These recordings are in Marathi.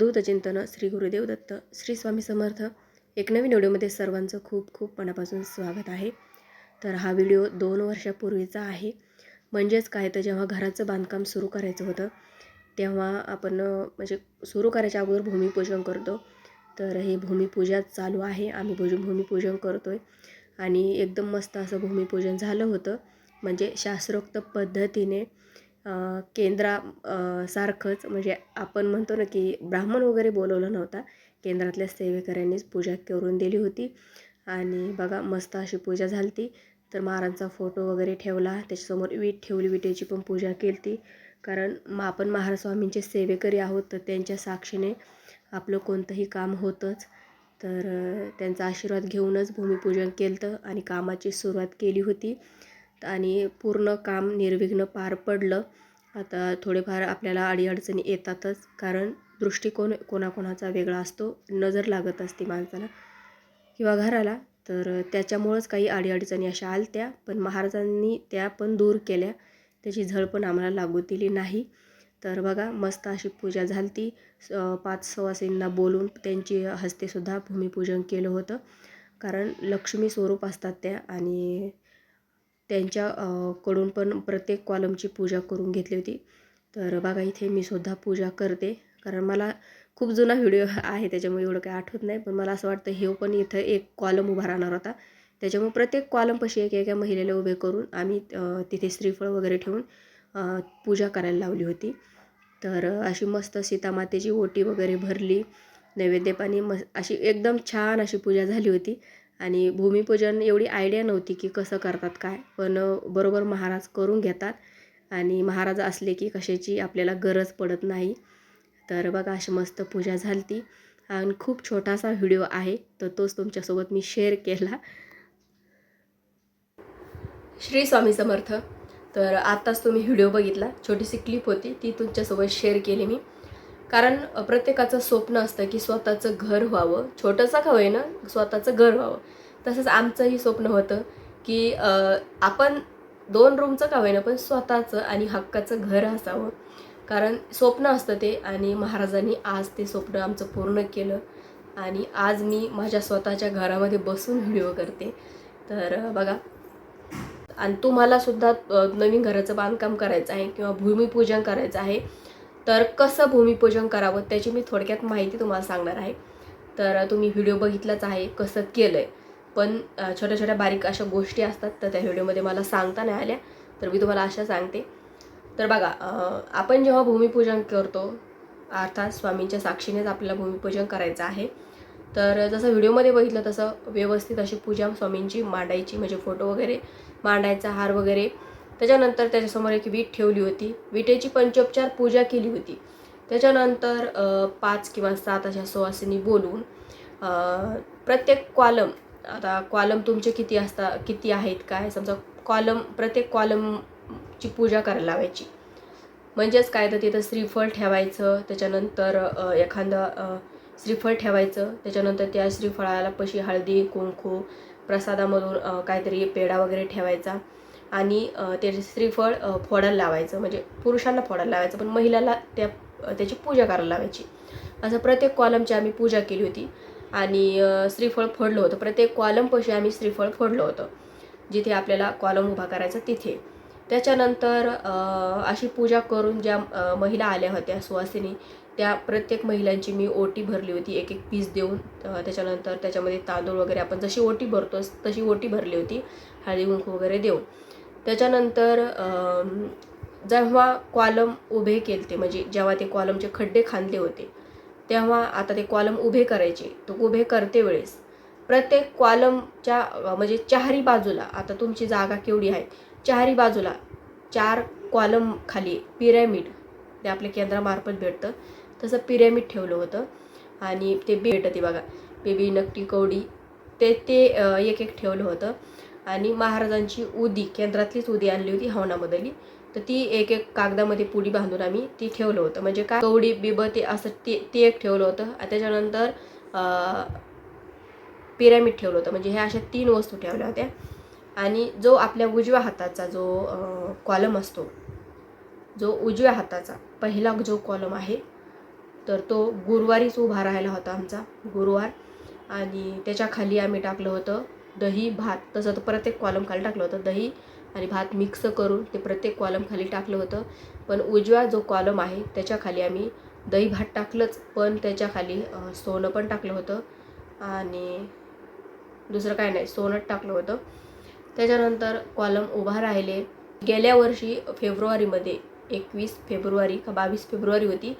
अवधूत चिंतन श्री गुरुदेव दत्त श्री स्वामी समर्थ. एक नवीन व्हिडिओमध्ये सर्वांचं खूप खूप मनापासून स्वागत आहे. तर हा व्हिडिओ दोन वर्षापूर्वीचा आहे. म्हणजेच काय तर जेव्हा घराचं बांधकाम सुरू करायचं होतं तेव्हा आपण म्हणजे सुरू करायच्या अगोदर भूमिपूजन करतो. तर हे भूमिपूजा चालू आहे. आम्ही भूज भूमिपूजन करतो आहे आणि एकदम मस्त असं भूमिपूजन झालं होतं. म्हणजे शास्त्रोक्त पद्धतीने केंद्रा सारखंच म्हणजे आपण म्हणतो ना की ब्राह्मण वगैरे बोलवला नव्हता. केंद्रातल्या सेवेकऱ्यांनीच पूजा करून दिली होती. आणि बघा मस्त अशी पूजा झाली ती तर महाराजांचा फोटो वगैरे ठेवला. त्याच्यासमोर वीट ठेवली विटेची पण पूजा केली ती कारण मग आपण महाराज स्वामींचे सेवेकरी आहोत तर त्यांच्या साक्षीने आपलं कोणतंही काम होतंच. तर त्यांचा आशीर्वाद घेऊनच भूमिपूजन केलं आणि कामाची सुरुवात केली होती. आणि पूर्ण काम निर्विघ्न पार पडलं. आता थोडेफार आपल्याला अडीअडचणी येतातच कारण दृष्टिकोन कोणाकोणाचा वेगळा असतो नजर लागत असते माणसाला किंवा घराला. तर त्याच्यामुळंच काही अडीअडचणी अशा आलत्या पण महाराजांनी त्या पण दूर केल्या. त्याची झळ पण आम्हाला लागू दिली नाही. तर बघा मस्त अशी पूजा झाली ती पाच सवासींना बोलून त्यांची हस्तेसुद्धा भूमिपूजन केलं होतं. कारण लक्ष्मी स्वरूप असतात त्या आणि त्यांच्या कडून पण प्रत्येक कॉलमची पूजा करून घेतली होती. तर बघा इथे मी सुद्धा पूजा करते. कारण मला खूप जुना व्हिडिओ आहे त्याच्यामुळे एवढं काही आठवत नाही. पण मला असं वाटतं हे पण इथं एक कॉलम उभा राहणार होता. त्याच्यामुळे प्रत्येक कॉलमपाशी एक एका महिलेला उभे करून आम्ही तिथे श्रीफळ वगैरे ठेवून पूजा करायला लावली होती. तर अशी मस्त सीतामातेची ओटी वगैरे भरली. नैवेद्यपाणी मस् अशी एकदम छान अशी पूजा झाली होती. आणि भूमिपूजन एवढी आयडिया नव्हती की कसं करतात काय. पण बरोबर महाराज करून घेतात. आणि महाराज असले की कशाची आपल्याला गरज पडत नाही. तर बघा अशी मस्त पूजा झाली ती आणि खूप छोटासा व्हिडिओ आहे तर तोच तुमच्यासोबत मी शेअर केला. श्री स्वामी समर्थ. तर आत्ताच तुम्ही व्हिडिओ बघितला. छोटीशी क्लिप होती. ती तुमच्यासोबत शेअर केली मी. कारण प्रत्येकाचं स्वप्न असतं की स्वतःचं घर व्हावं. छोटंसं का होईना स्वतःचं घर व्हावं. तसंच आमचंही स्वप्न होतं की आपण दोन रूमचं का होईना पण स्वतःचं आणि हक्काचं घर असावं. कारण स्वप्न असतं ते आणि महाराजांनी आज ते स्वप्न आमचं पूर्ण केलं. आणि आज मी माझ्या स्वतःच्या घरामध्ये बसून व्हिडिओ करते. तर बघा. आणि तुम्हाला सुद्धा नवीन घराचं बांधकाम करायचं आहे किंवा भूमिपूजन करायचं आहे. तर कसं भूमिपूजन करावं त्याची मी थोडक्यात माहिती तुम्हाला सांगणार आहे. तर तुम्ही व्हिडिओ बघितलाच आहे कसं केलं आहे पण छोट्या छोट्या बारीक अशा गोष्टी असतात तर त्या व्हिडिओमध्ये मला सांगता नाही आल्या तर मी तुम्हाला अशा सांगते. तर बघा आपण जेव्हा भूमिपूजन करतो अर्थात स्वामींच्या साक्षीनेच आपल्याला भूमिपूजन करायचं आहे. तर जसं व्हिडिओमध्ये बघितलं तसं व्यवस्थित अशी पूजा स्वामींची मांडायची म्हणजे फोटो वगैरे मांडायचा हार वगैरे त्याच्यानंतर त्याच्यासमोर एक वीट ठेवली होती. विटेची पंचोपचार पूजा केली होती. त्याच्यानंतर पाच किंवा सात अशा सुवासिनी बोलून प्रत्येक कॉलम आता कॉलम तुमचे किती असता किती आहेत काय? समजा कॉलम प्रत्येक कॉलमची पूजा करायला लावायची. म्हणजेच काय तर तिथं श्रीफळ ठेवायचं त्याच्यानंतर एखादं श्रीफळ ठेवायचं त्याच्यानंतर त्या श्रीफळाला पशी हळदी कुंकू प्रसादामधून काहीतरी पेढा वगैरे ठेवायचा. आणि त्याचे श्रीफळ फोडायला लावायचं. म्हणजे पुरुषांना फोडायला लावायचं पण महिलाला त्या त्याची पूजा करायला लावायची. असं प्रत्येक कॉलमची आम्ही पूजा केली होती. आणि श्रीफळ फोडलं होतं. प्रत्येक कॉलमपाशी आम्ही श्रीफळ फोडलं होतं. जिथे आपल्याला कॉलम उभा करायचा तिथे. त्याच्यानंतर अशी पूजा करून ज्या महिला आल्या होत्या सुवासिनी त्या प्रत्येक महिलांची मी ओटी भरली होती. एक एक पीस देऊन त्याच्यानंतर त्याच्यामध्ये तांदूळ वगैरे आपण जशी ओटी भरतो तशी ओटी भरली होती. हळदी कुंकू वगैरे देऊन. त्याच्यानंतर जेव्हा कॉलम उभे केलते म्हणजे जेव्हा ते कॉलमचे खड्डे खांदले होते तेव्हा आता ते कॉलम उभे करायचे. तो उभे करते वेळेस. प्रत्येक कॉलमच्या म्हणजे चारही बाजूला आता तुमची जागा केवढी आहे? चारही बाजूला चार कॉलम खाली पिरॅमिड ते आपल्या केंद्रामार्फत भेटतं. तसं पिरॅमिड ठेवलं होतं. आणि ते भेटते बघा. बेबी नकटी कवडी ते ते एक एक ठेवलं होतं. आणि महाराजांची उदी केंद्रातलीच उदी आणली होती हवनामधली. तर ती एक एक कागदामध्ये पुडी बांधून आम्ही ती ठेवलं होतं. म्हणजे काय? कवडी बिब ते असं ते ते एक ठेवलं होतं. आणि त्याच्यानंतर पिरॅमिड ठेवलं होतं. म्हणजे ह्या अशा तीन वस्तू ठेवल्या होत्या. आणि जो आपल्या उजव्या हाताचा जो कॉलम असतो जो उजव्या हाताचा पहिला जो कॉलम आहे तर तो गुरुवारीच उभा राहिला होता आमचा गुरुवार. आणि त्याच्याखाली आम्ही टाकलं होतं दही भात तसं तर प्रत्येक कॉलम खाली टाकलं होतं दही आणि भात मिक्स करून ते प्रत्येक कॉलम खाली टाकलं होतं. पण उजवा जो कॉलम आहे त्याच्याखाली आम्ही दही भात टाकलंच पण त्याच्याखाली सोनं पण टाकलं होतं. आणि दुसरं काय नाही सोनंच टाकलं होतं. त्याच्यानंतर कॉलम उभा राहिले. गेल्या वर्षी फेब्रुवारीमध्ये एकवीस फेब्रुवारी का बावीस फेब्रुवारी होती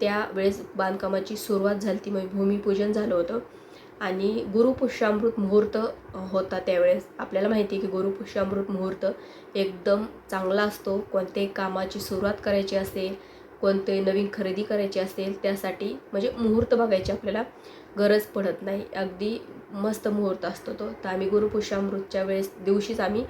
त्यावेळेस बांधकामाची सुरुवात झाली ती म्हणजे भूमिपूजन झालं होतं. आणि गुरुपुष्यामृत मुहूर्त होता त्यावेळेस. आपल्याला माहिती आहे की गुरुपुष्यामृत मुहूर्त एकदम चांगला असतो. कोणत्याही कामाची सुरुवात करायची असेल कोणते नवीन खरेदी करायची असेल त्यासाठी म्हणजे मुहूर्त बघायची आपल्याला गरज पडत नाही. अगदी मस्त मुहूर्त असतो तो. तर आम्ही गुरुपुष्यामृतच्या वेळेस दिवशीच आम्ही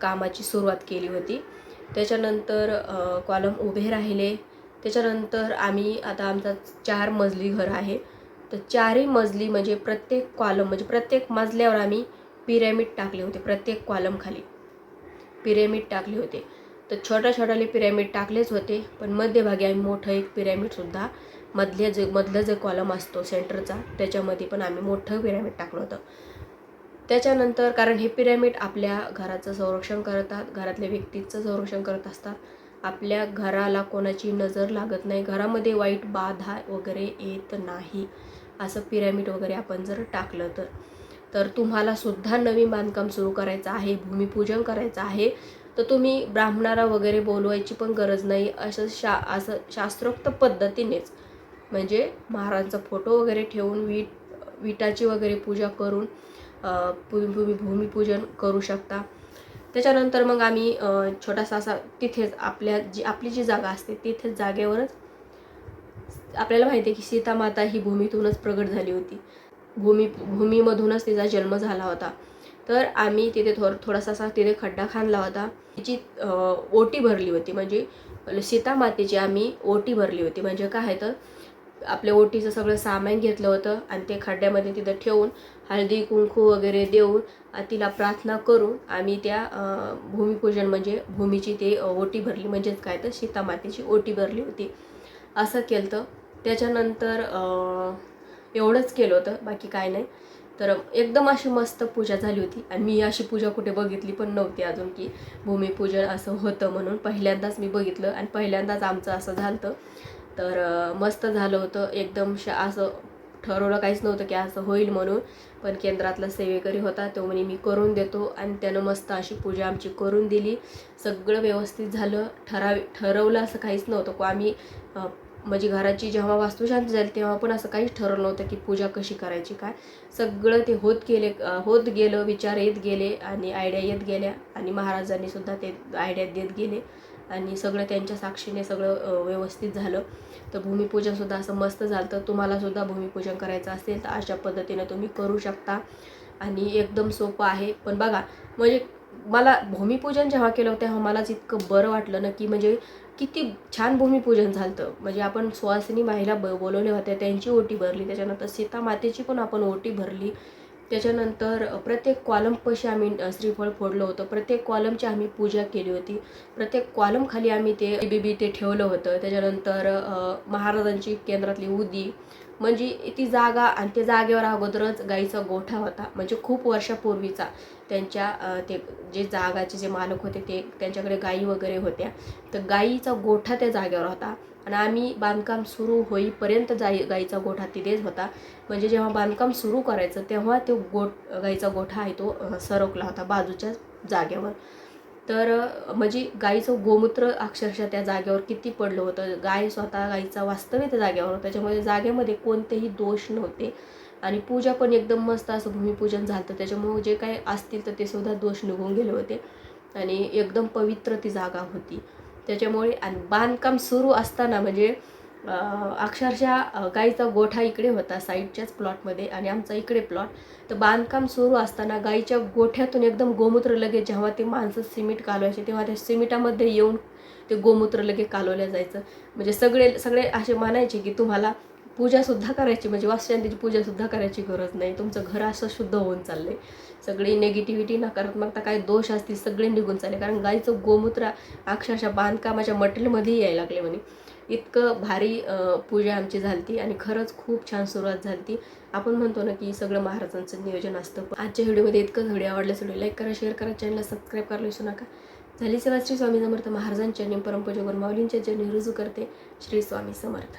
कामाची सुरुवात केली होती. त्याच्यानंतर कॉलम उभे राहिले. त्याच्यानंतर आम्ही आता आमचा चार मजली घर आहे. तर चारही मजली म्हणजे प्रत्येक कॉलम म्हणजे प्रत्येक मजल्यावर आम्ही पिरॅमिड टाकले होते प्रत्येक कॉलमखाली पिरॅमिड टाकले होते. तर छोट्या छोट्याले पिरॅमिड टाकलेच होते पण मध्यभागी आम्ही मोठं एक पिरॅमिडसुद्धा मधले जे मधलं जे कॉलम असतो सेंटरचा त्याच्यामध्ये पण आम्ही मोठं पिरॅमिड टाकलं होतं. त्याच्यानंतर कारण हे पिरॅमिड आपल्या घराचं संरक्षण करतात घरातल्या व्यक्तीचं संरक्षण करत असतात. आपल्या घराला कोणाची नजर लागत नाही घरामध्ये वाईट बाधा वगैरे येत नाही. असं पिरॅमिड वगैरे आपण जर टाकलं तर. तर तुम्हाला सुद्धा नवीन बांधकाम सुरू करायचं आहे भूमिपूजन करायचं आहे. तर तुम्ही ब्राह्मणाला वगैरे बोलवायची पण गरज नाही असं शा असं शास्त्रोक्त पद्धतीनेच. म्हणजे महाराजांचा फोटो वगैरे ठेवून वीट विटाची वगैरे पूजा करून भूमी भूमिपूजन करू शकता. त्याच्यानंतर मग आम्ही छोटासा असा तिथेच आपल्या जी आपली जी जागा असते तिथेच जागेवरच आपल्याला माहिती आहे की सीता माता ही भूमीतूनच प्रगट झाली होती. भूमी भूमीमधूनच तिचा जन्म झाला होता. तर आम्ही तिथे थोड थोडासा असा तिथे खड्डा खाणला होता. तिची ओटी भरली होती. म्हणजे सीता मातेची आम्ही ओटी भरली होती. म्हणजे काय आहे तर आपल्या ओटीचं सगळं सामान घेतलं होतं आणि ते खड्ड्यामध्ये तिथं ठेवून हळदी कुंकू वगैरे देऊन तिला प्रार्थना करून आम्ही त्या भूमिपूजन म्हणजे भूमीची ते ओटी भरली. म्हणजेच काय तर सीता मातेची ओटी भरली होती. असं केलं तर त्याच्यानंतर एवढंच केलं होतं बाकी काय नाही. तर एकदम अशी मस्त पूजा झाली होती. आणि मी अशी पूजा कुठे बघितली पण नव्हती अजून की भूमिपूजन असं होतं म्हणून. पहिल्यांदाच मी बघितलं आणि पहिल्यांदाच आमचं असं झालं होतं तर मस्त झालं होतं. एकदम श असं ठरवलं काहीच नव्हतं की असं होईल म्हणून. पण केंद्रातला सेवेकरी होता तो म्हणे मी करून देतो. आणि त्यानं मस्त अशी पूजा आमची करून दिली. सगळं व्यवस्थित झालं. ठराव ठरवलं असं काहीच नव्हतं. को आम्ही म्हणजे घराची जेव्हा वास्तुशांती झाली तेव्हा पण असं काहीच ठरलं नव्हतं की पूजा कशी करायची काय. सगळं ते होत गेले होत गेलं विचार येत गेले आणि आयडिया येत गेल्या आणि महाराजांनी सुद्धा ते आयडिया देत गेले आणि सगळं त्यांच्या साक्षीने सगळं व्यवस्थित झालं. तर भूमिपूजनसुद्धा असं मस्त झालं तर तुम्हालासुद्धा भूमिपूजन करायचं असेल तर अशा पद्धतीनं तुम्ही करू शकता आणि एकदम सोपं आहे. पण बघा म्हणजे मला भूमिपूजन जेव्हा केलं तेव्हा मलाच इतकं बरं वाटलं ना की म्हणजे किती छान भूमिपूजन झालं होतं. म्हणजे आपण सुहासिनी महिला ब बोलवल्या होत्या त्यांची ओटी भरली त्याच्यानंतर सीता मातेची पण आपण ओटी भरली. त्याच्यानंतर प्रत्येक कॉलमपाशी आम्ही श्रीफळ फोडलं होतं. प्रत्येक कॉलमची आम्ही पूजा केली होती. प्रत्येक कॉलमखाली आम्ही ते बीबी ते ठेवलं होतं. त्याच्यानंतर महाराजांची केंद्रातली उदी म्हणजे ती जागा आणि त्या जागेवर अगोदरच गाईचा गोठा होता. म्हणजे खूप वर्षापूर्वीचा त्यांच्या ते जे जागाचे जे मालक होते ते त्यांच्याकडे गायी वगैरे होत्या. तर गाईचा गोठा त्या जागेवर होता आणि आम्ही बांधकाम सुरू होईपर्यंत जाई गाईचा गोठा तिथेच होता. म्हणजे जेव्हा बांधकाम सुरू करायचं तेव्हा तो गोठ गाईचा गोठा आहे तो सरकला होता बाजूच्या जागेवर. तर म्हणजे गाईचं गोमूत्र अक्षरशः त्या जागेवर किती पडलं होतं? गाय स्वतः गाईचा वास्तव्य त्या जागेवर होतं. त्याच्यामुळे जागेमध्ये कोणतेही दोष नव्हते. आणि पूजा पण एकदम मस्त असं भूमिपूजन झालं होतं त्याच्यामुळे जे काही असतील तर ते सुद्धा दोष निघून गेले होते. आणि एकदम पवित्र ती जागा होती. त्याच्यामुळे आणि बांधकाम सुरू असताना म्हणजे अक्षरशः गाईचा गोठा इकडे होता साईडच्याच प्लॉटमध्ये आणि आमचा इकडे प्लॉट. तर बांधकाम सुरू असताना गाईच्या गोठ्यातून एकदम गोमूत्र लगेच जेव्हा ते माणसं सिमेंट कालवायचे तेव्हा त्या सिमेंटामध्ये येऊन ते गोमूत्र लगेच कालवल्या जायचं. म्हणजे सगळे सगळे असे म्हणायचे की तुम्हाला पूजासुद्धा करायची म्हणजे वास्तुशांतीची पूजासुद्धा करायची गरज नाही. तुमचं घर असं शुद्ध होऊन चाललंय. सगळी नेगेटिव्हिटी नकारात्मकता काय दोष असतील सगळे निघून चालले. कारण गाईचं गोमूत्र अक्षरशः बांधकामाच्या मटेरियलमध्ये यायला लागले म्हणे. इतकं भारी पूजा आमची झाली आणि खरंच खूप छान सुरुवात झाली आपण म्हणतो ना की सगळं महाराजांचं नियोजन असतं. आजच्या व्हिडिओमध्ये इतकंच व्हिडिओ आवडलं व्हिडिओ लाईक करा शेअर करा चॅनलला सबस्क्राईब करायला विसरू नका. झाली सेवा श्री स्वामी समर्थ महाराजांच्या नियम परंपरेवर माऊलींच्या चरणी. रुजू करते श्री स्वामी समर्थ.